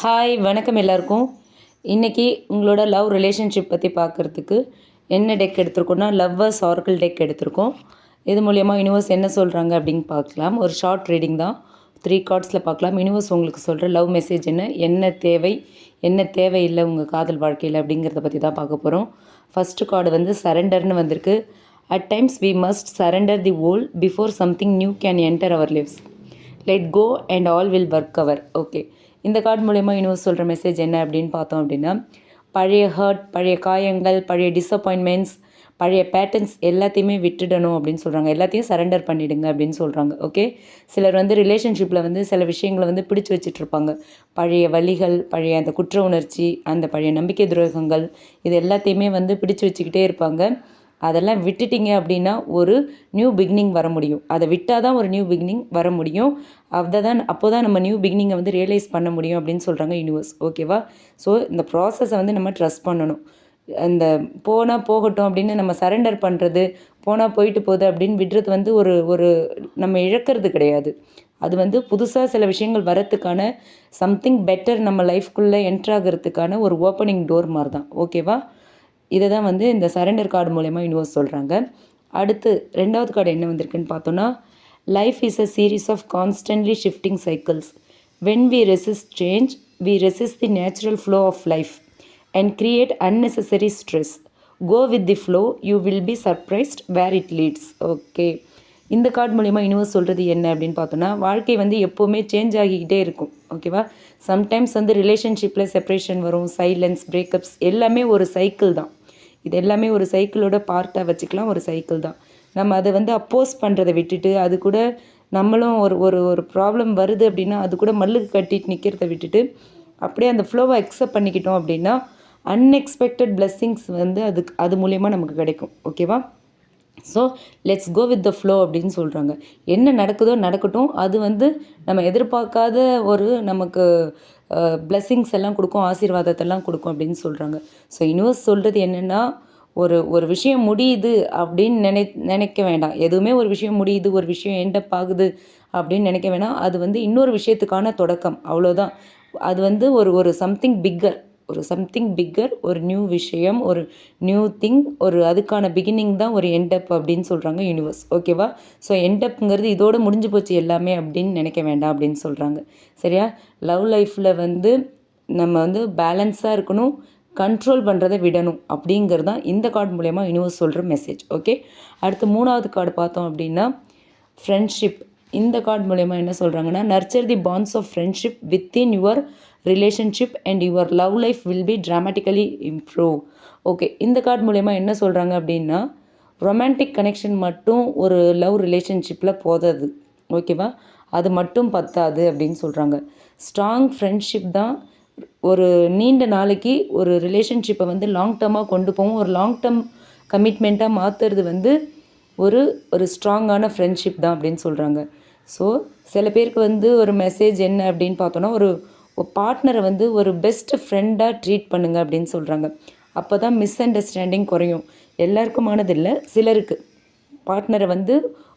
Hi வணக்கம் எல்லாருக்கும். இன்றைக்கி உங்களோட லவ் ரிலேஷன்ஷிப் பற்றி பார்க்குறதுக்கு என்ன டெக் எடுத்திருக்கோம்னா லவ்வர்ஸ் ஆர்க்கிள் டெக் எடுத்திருக்கோம். இது மூலயமா யூனிவர்ஸ் என்ன சொல்கிறாங்க அப்படின்னு பார்க்கலாம் ஒரு ஷார்ட் ரீடிங் தான். த்ரீ கார்ட்ஸில் பார்க்கலாம் யூனிவர்ஸ் உங்களுக்கு சொல்கிற லவ் மெசேஜ் என்ன என்ன தேவை என்ன தேவையில்லை உங்கள் காதல் வாழ்க்கையில் அப்படிங்கிறத பற்றி தான் பார்க்க போகிறோம் ஃபஸ்ட்டு கார்டு வந்து சரண்டர்னு வந்திருக்கு. At times we must surrender the old before something new can enter our lives let go and all will work our okay இந்த கார்டு மூலயமா யூனிவர்ஸ் சொல்கிற மெசேஜ் என்ன அப்படின்னு பார்த்தோம் அப்படின்னா பழைய ஹர்ட் பழைய காயங்கள் பழைய டிசப்பாயின்மெண்ட்ஸ் பழைய பேட்டர்ன்ஸ் எல்லாத்தையுமே விட்டுடணும் அப்படின்னு சொல்கிறாங்க எல்லாத்தையும் சரண்டர் பண்ணிடுங்க அப்படின்னு சொல்கிறாங்க ஓகே சிலர் வந்து ரிலேஷன்ஷிப்பில் வந்து சில விஷயங்களை வந்து பிடிச்சு வச்சுட்ருப்பாங்க பழைய வழிகள் பழைய அந்த குற்ற உணர்ச்சி அந்த பழைய நம்பிக்கை துரோகங்கள் இது எல்லாத்தையுமே வந்து பிடிச்சி வச்சுக்கிட்டே இருப்பாங்க. அதெல்லாம் விட்டுட்டீங்க அப்படின்னா ஒரு நியூ பிகினிங் வர முடியும். அதை விட்டால் தான் ஒரு நியூ பிகினிங் வர முடியும். அதை தான் அப்போ தான் நம்ம நியூ பிகினிங்கை வந்து ரியலைஸ் பண்ண முடியும் அப்படின்னு சொல்கிறாங்க யூனிவர்ஸ் ஓகேவா ஸோ இந்த ப்ராசஸை வந்து நம்ம ட்ரஸ்ட் பண்ணணும். அந்த போனால் போகட்டும் அப்படின்னு நம்ம சரண்டர் பண்ணுறது போனால் போயிட்டு போகுது அப்படின்னு விடுறது வந்து ஒரு ஒரு நம்ம இழக்கிறது கிடையாது. அது வந்து புதுசாக சில விஷயங்கள் வரத்துக்கான சம்திங் பெட்டர் நம்ம லைஃப்குள்ளே என்ட்ராகிறதுக்கான ஒரு ஓப்பனிங் டோர் மாதிரி தான் ஓகேவா இதை தான் வந்து இந்த சரண்டர் கார்டு மூலயமா யூனிவர்ஸ் சொல்கிறாங்க அடுத்து ரெண்டாவது கார்டு என்ன வந்திருக்குன்னு பார்த்தோன்னா life is a series of constantly shifting cycles when we resist change we resist the natural flow of life and create unnecessary stress go with the flow you will be surprised where it leads okay இந்த card மூலிமா universe சொல்கிறது என்ன அப்படின்னு பார்த்தோன்னா வாழ்க்கை வந்து எப்போவுமே change ஆகிக்கிட்டே இருக்கும். ஓகேவா சம்டைம்ஸ் வந்து ரிலேஷன்ஷிப்பில் செப்ரேஷன் வரும் சைலன்ஸ் பிரேக்கப்ஸ் எல்லாமே ஒரு சைக்கிள் தான். இது எல்லாமே ஒரு சைக்கிளோட பார்ட்டாக வச்சுக்கலாம் ஒரு சைக்கிள் தான். நம்ம அதை வந்து அப்போஸ் பண்ணுறதை விட்டுட்டு அது கூட நம்மளும் ஒரு ஒரு ஒரு ப்ராப்ளம் வருது அப்படின்னா அது கூட மல்லுக்கு கட்டிட்டு நிற்கிறத விட்டுட்டு அப்படியே அந்த ஃப்ளோவை அக்செப்ட் பண்ணிக்கிட்டோம் அப்படின்னா அன்எக்ஸ்பெக்டட் பிளெஸ்ஸிங்ஸ் வந்து அதுக்கு அது மூலயமா நமக்கு கிடைக்கும். ஓகேவா so let's go with the flow அப்படின்னு சொல்கிறாங்க என்ன நடக்குதோ நடக்கட்டும். அது வந்து நம்ம எதிர்பார்க்காத ஒரு நமக்கு blessings எல்லாம் கொடுக்கும் ஆசீர்வாதத்தெல்லாம் கொடுக்கும் அப்படின்னு சொல்கிறாங்க ஸோ யூனிவர்ஸ் சொல்கிறது என்னென்னா ஒரு ஒரு விஷயம் முடியுது அப்படின்னு நினை நினைக்க வேண்டாம். எதுவுமே ஒரு விஷயம் முடியுது ஒரு விஷயம் எண்டப் ஆகுது அப்படின்னு நினைக்க வேணாம். அது வந்து இன்னொரு விஷயத்துக்கான தொடக்கம். அவ்வளோதான் அது வந்து ஒரு ஒரு சம்திங் பிக்கர் ஒரு சம்திங் பிக்கர் ஒரு நியூ விஷயம் ஒரு நியூ திங் ஒரு அதுக்கான பிகினிங் தான் ஒரு எண்டப் அப்படின்னு சொல்கிறாங்க யூனிவர்ஸ் ஓகேவா ஸோ எண்டப்ங்கிறது இதோடு முடிஞ்சு போச்சு எல்லாமே அப்படின்னு நினைக்க வேண்டாம் அப்படின்னு சொல்கிறாங்க சரியா? லவ் லைஃப்பில் வந்து நம்ம வந்து பேலன்ஸாக இருக்கணும் கண்ட்ரோல் பண்ணுறதை விடணும் அப்படிங்கிறது தான் இந்த கார்டு மூலயமா யூனிவர்ஸ் சொல்கிற மெசேஜ் ஓகே அடுத்து மூணாவது கார்டு பார்த்தோம் அப்படின்னா ஃப்ரெண்ட்ஷிப் இந்த கார்டு மூலயமா என்ன சொல்கிறாங்கன்னா nurture the bonds of friendship within your relationship and your love life will be dramatically improve okay இந்த கார்டு மூலயமா என்ன சொல்கிறாங்க அப்படின்னா ரொமான்டிக் கனெக்ஷன் மட்டும் ஒரு லவ் ரிலேஷன்ஷிப்பில் போதாது. ஓகேவா அது மட்டும் பத்தாது அப்படின்னு சொல்கிறாங்க ஸ்ட்ராங் ஃப்ரெண்ட்ஷிப் தான் ஒரு நீண்ட நாளைக்கு ஒரு ரிலேஷன்ஷிப்பை வந்து லாங் டேர்மாக கொண்டு போகும். ஒரு லாங் டேர்ம் கமிட்மெண்ட்டாக மாற்றுறது வந்து ஒரு ஒரு ஸ்ட்ராங்கான ஃப்ரெண்ட்ஷிப் தான் அப்படின்னு சொல்கிறாங்க ஸோ சில பேருக்கு வந்து ஒரு மெசேஜ் என்ன அப்படின்னு பார்த்தோன்னா ஒரு பார்ட்னரை வந்து ஒரு பெஸ்ட் ஃப்ரெண்டாக ட்ரீட் பண்ணுங்கள் அப்படின்னு சொல்கிறாங்க அப்போ தான் மிஸ் அண்டர்ஸ்டாண்டிங் குறையும் எல்லாருக்குமானது இல்லை சிலருக்கு. பார்ட்னரை வந்து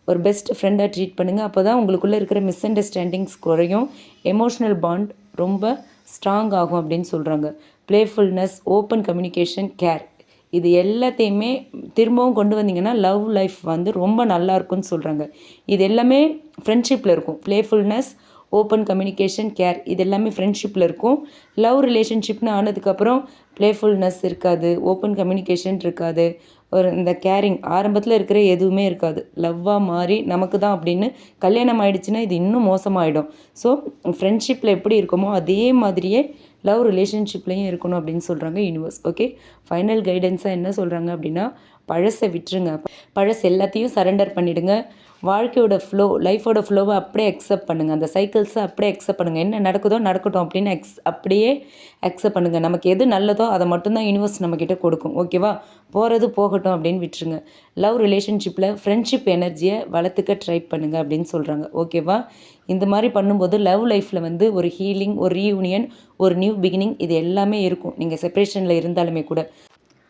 ஒரு பெஸ்ட் ஃப்ரெண்டாக ட்ரீட் பண்ணுங்கள் அப்போ தான் உங்களுக்குள்ளே இருக்கிற மிஸ் அண்டர்ஸ்டாண்டிங்ஸ் குறையும். எமோஷ்னல் பாண்ட் ரொம்ப ஸ்ட்ராங் ஆகும் அப்படின்னு சொல்கிறாங்க ப்ளேஃபுல்னஸ் ஓப்பன் கம்யூனிகேஷன் கேர் இது எல்லாத்தையுமே திரும்பவும் கொண்டு வந்தீங்கன்னா லவ் லைஃப் வந்து ரொம்ப நல்லா இருக்கும்னு சொல்கிறாங்க இது எல்லாமே ஃப்ரெண்ட்ஷிப்பில் இருக்கும். ப்ளேஃபுல்னஸ் ஓப்பன் கம்யூனிகேஷன் கேர் இது எல்லாமே ஃப்ரெண்ட்ஷிப்பில் இருக்கும். லவ் ரிலேஷன்ஷிப்னு ஆனதுக்கப்புறம் ப்ளேஃபுல்னஸ் இருக்காது ஓப்பன் கம்யூனிகேஷன் இருக்காது ஒரு இந்த கேரிங் ஆரம்பத்தில் இருக்கிற எதுவுமே இருக்காது. லவ்வாக மாறி நமக்கு தான் அப்படின்னு கல்யாணம் ஆயிடுச்சுன்னா இது இன்னும் மோசமாயிடும். ஸோ ஃப்ரெண்ட்ஷிப்பில் எப்படி இருக்குமோ அதே மாதிரியே லவ் ரிலேஷன்ஷிப்லேயும் இருக்கணும் அப்படின்னு சொல்கிறாங்க யூனிவர்ஸ் ஓகே ஃபைனல் கைடன்ஸாக என்ன சொல்கிறாங்க அப்படின்னா பழசை விட்டுருங்க. பழசு எல்லாத்தையும் சரண்டர் பண்ணிவிடுங்க வாழ்க்கையோட ஃப்ளோ லைஃபோட ஃப்ளோவை அப்படியே அக்செப்ட் பண்ணுங்கள் அந்த சைக்கிள்ஸை அப்படியே அக்செப்ட் பண்ணுங்கள் என்ன நடக்குதோ நடக்கட்டும் அப்படின்னு எக்ஸ் அப்படியே அக்செப்ட் பண்ணுங்கள் நமக்கு எது நல்லதோ அதை மட்டும்தான் யூனிவர்ஸ் நம்மக்கிட்ட கொடுக்கும். ஓகேவா போகிறது போகட்டும் அப்படின்னு விட்டுருங்க. லவ் ரிலேஷன்ஷிப்பில் ஃப்ரெண்ட்ஷிப் எனர்ஜியை வளர்த்துக்க ட்ரை பண்ணுங்கள் அப்படின்னு சொல்கிறாங்க ஓகேவா இந்த மாதிரி பண்ணும்போது லவ் லைஃப்பில் வந்து ஒரு ஹீலிங் ஒரு ரீயூனியன் ஒரு நியூ பிகினிங் இது எல்லாமே இருக்கும். நீங்கள் செப்பரேஷனில் இருந்தாலுமே கூட.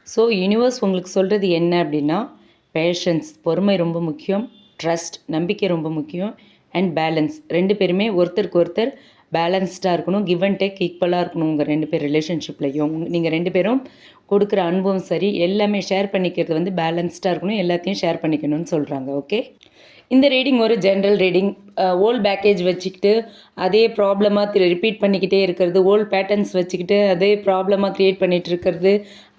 ஸோ யூனிவர்ஸ் உங்களுக்கு சொல்கிறது என்ன அப்படின்னா பேஷன்ஸ் பொறுமை ரொம்ப முக்கியம். ட்ரஸ்ட் நம்பிக்கை ரொம்ப முக்கியம். அண்ட் பேலன்ஸ் ரெண்டு பேருமே ஒருத்தருக்கு ஒருத்தர் பேலன்ஸ்டாக இருக்கணும். கிவ் அண்ட் டேக் ஈக்குவலாக இருக்கணும் உங்கள் ரெண்டு பேர் ரிலேஷன்ஷிப்லையும் நீங்கள் ரெண்டு பேரும் கொடுக்குற அனுபவம் சரி எல்லாமே ஷேர் பண்ணிக்கிறது வந்து பேலன்ஸ்டாக இருக்கணும். எல்லாத்தையும் ஷேர் பண்ணிக்கணும்னு சொல்கிறாங்க ஓகே இந்த ரீடிங் ஒரு ஜென்ரல் ரீடிங் ஓல்ட் பேக்கேஜ் வச்சுக்கிட்டு அதே ப்ராப்ளமாக ரிப்பீட் பண்ணிக்கிட்டே இருக்கிறது. ஓல்ட் பேட்டர்ன்ஸ் வச்சுக்கிட்டு அதே ப்ராப்ளமாக க்ரியேட் பண்ணிகிட்டு இருக்கிறது.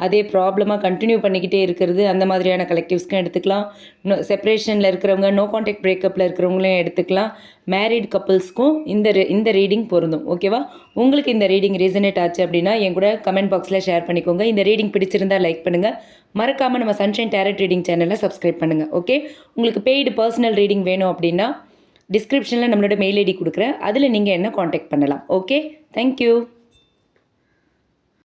அதே ப்ராப்ளமாக கண்டினியூ பண்ணிக்கிட்டே இருக்கிறது. அந்த மாதிரியான கலெக்டிவ்ஸ்க்கும் எடுத்துக்கலாம். நோ செப்பரேஷனில் இருக்கிறவங்க நோ காண்டாக்ட் பிரேக்கப்பில் இருக்கிறவங்களையும் எடுத்துக்கலாம். மேரிட் கப்புள்ஸ்க்கும் இந்த இந்த ரீடிங் பொருந்தும். ஓகேவா உங்களுக்கு இந்த ரீடிங் ரீசனேட் ஆச்சு அப்படின்னா என் கூட கமெண்ட் பாக்ஸில் ஷேர் பண்ணிக்கோங்க. இந்த ரீடிங் பிடிச்சிருந்தா லைக் பண்ணுங்கள் மறக்காமல் நம்ம சன்ஷைன் டேரட் ரீடிங் சேனலை சப்ஸ்கிரைப் பண்ணுங்கள் ஓகே உங்களுக்கு பெய்டு பர்சனல் ரீடிங் வேணும் அப்படின்னா டிஸ்கிரிப்ஷனில் நம்மளோட மெயில் ஐடி கொடுக்குறேன். அதில் நீங்கள் என்ன காண்டாக்ட் பண்ணலாம். Okay thank you